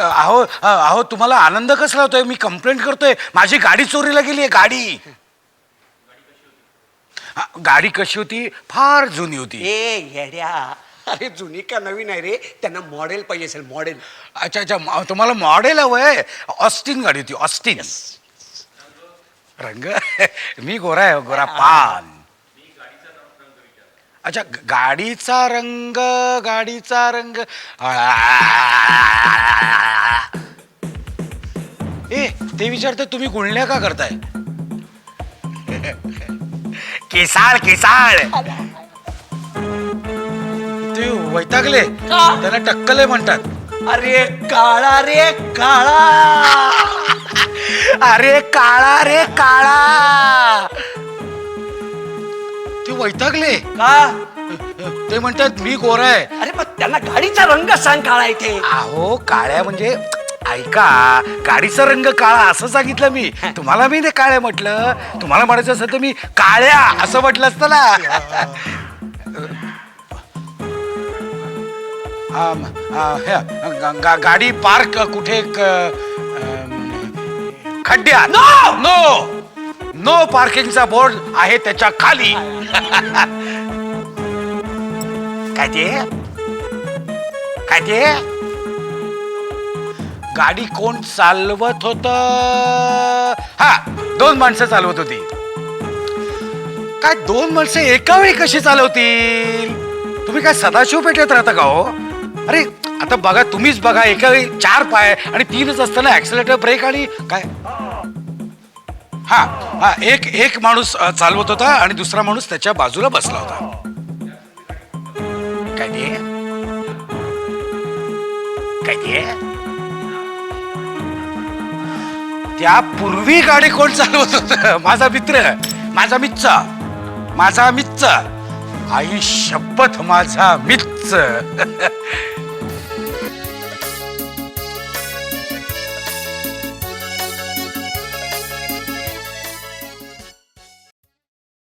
अहो अहो तुम्हाला आनंद कसला होतोय? मी कंप्लेंट करतोय. माझी गाडी चोरीला गेली आहे गाडी. हा, गाडी कशी होती? फार जुनी होती. ए येड्या. अरे जुनी का नवीन आहे रे? त्यांना मॉडेल पाहिजे असेल मॉडेल अच्छा अच्छा म- तुम्हाला मॉडेल हवंय? ऑस्टिन गाडी होती ऑस्टिन रंग. मी गोरा आहे गोरा पान. अच्छा गाडीचा रंग गाडीचा रंग ए ते विचारते तुम्ही गुळण्या का करताय केसाळ केसाळ ते वैतागले त्याला टक्कले म्हणतात अरे काळा रे काळा अरे काळा रे काळा वैतागले. का? ते म्हणतात मी गोरा आहे. अरे पण त्यांना गाडीचा रंग सांग काळा इथे. अहो काळ्या म्हणजे ऐका गाडीचा रंग काळा असं सांगितलं मी. तुम्हाला मी ते काळ्या म्हटलं. तुम्हाला म्हणायचं असं तर मी काळ्या असं म्हटलं असतं ना. आम, आ, हे, गा- गा- गाडी पार्क कुठे क- अम, खड्ड्यात. नो नो पार्किंगचा बोर्ड आहे त्याच्याखाली. काय ते? काय ते? गाडी कोण चालवत होत? हा दोन माणसं चालवत होती. काय दोन माणसं एका वेळी कशी चालवतील? तुम्ही काय सदाशिव पेटत राहता का हो? अरे आता बघा तुम्हीच बघा एका वेळी चार पाय आणि तीनच असताना ऍक्सिलेटर ब्रेक आणि काय? हा हा एक एक माणूस अ, चालवत होता आणि दुसरा माणूस त्याच्या बाजूला बसला होता. काय ते? काय ते? त्या पूर्वी गाडी कोण चालवत होत? माझा मित्र माझा मिच्च माझा मिच्च आई शपथ माझा मिच्च